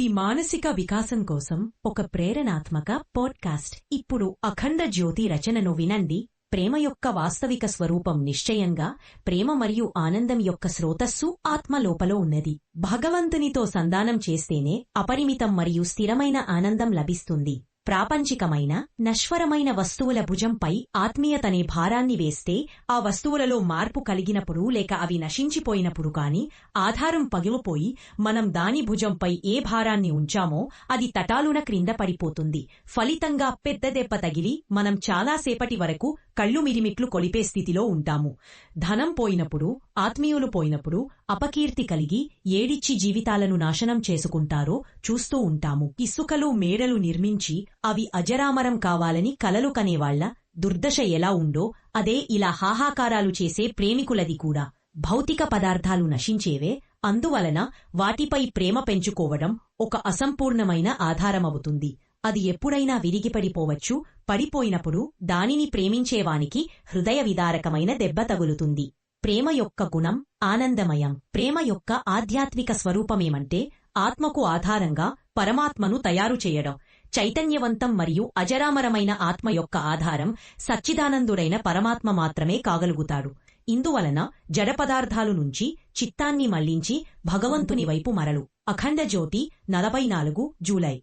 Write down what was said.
ఇది మానసిక వికాసం కోసం ఒక ప్రేరణాత్మక పాడ్కాస్ట్. ఇప్పుడు అఖండ జ్యోతి రచనను వినండి. ప్రేమ యొక్క వాస్తవిక స్వరూపం నిశ్చయంగా ప్రేమ మరియు ఆనందం యొక్క స్రోతస్సు ఆత్మలోపల ఉన్నది. భగవంతునితో సంధానం చేస్తేనే అపరిమితం మరియు స్థిరమైన ఆనందం లభిస్తుంది. ప్రాపంచికమైన నశ్వరమైన వస్తువుల భుజంపై ఆత్మీయతనే భారాన్ని వేస్తే ఆ వస్తువులలో మార్పు కలిగినప్పుడు లేక అవి నశించిపోయినప్పుడు కాని ఆధారం పగిలిపోయి మనం దాని భుజంపై ఏ భారాన్ని ఉంచామో అది తటాలున క్రింద పడిపోతుంది. ఫలితంగా పెద్ద దెబ్బ తగిలి మనం చాలాసేపటి వరకు కళ్ళు మిరిమిట్లు కొలిపే స్థితిలో ఉంటాము. ధనం పోయినప్పుడు ఆత్మీయులు పోయినప్పుడు అపకీర్తి కలిగి ఏడిచ్చి జీవితాలను నాశనం చేసుకుంటారో చూస్తూ ఉంటాము. ఇసుకలు మేడలు నిర్మించి అవి అజరామరం కావాలని కలలు కనేవాళ్ళ దుర్దశ ఎలా ఉందో అదే ఇలా హాహాకారాలు చేసే ప్రేమికులది కూడా. భౌతిక పదార్థాలు నశించేవే అందువలన వాటిపై ప్రేమ పెంచుకోవడం ఒక అసంపూర్ణమైన ఆధారమవుతుంది. అది ఎప్పుడైనా విరిగిపడిపోవచ్చు పడిపోయినప్పుడు దానిని ప్రేమించేవానికి హృదయ విదారకమైన దెబ్బ తగులుతుంది. ప్రేమ యొక్క గుణం ఆనందమయం. ప్రేమ యొక్క ఆధ్యాత్మిక స్వరూపమేమంటే ఆత్మకు ఆధారంగా పరమాత్మను తయారు చేయడం. చైతన్యవంతం మరియు అజరామరమైన ఆత్మ యొక్క ఆధారం సచ్చిదానందుడైన పరమాత్మ మాత్రమే కాగలుగుతాడు. ఇందువలన జడ పదార్థాలు నుంచి చిత్తాన్ని మళ్ళించి భగవంతుని వైపు మరలు. అఖండ జ్యోతి నలభై నాలుగు జూలై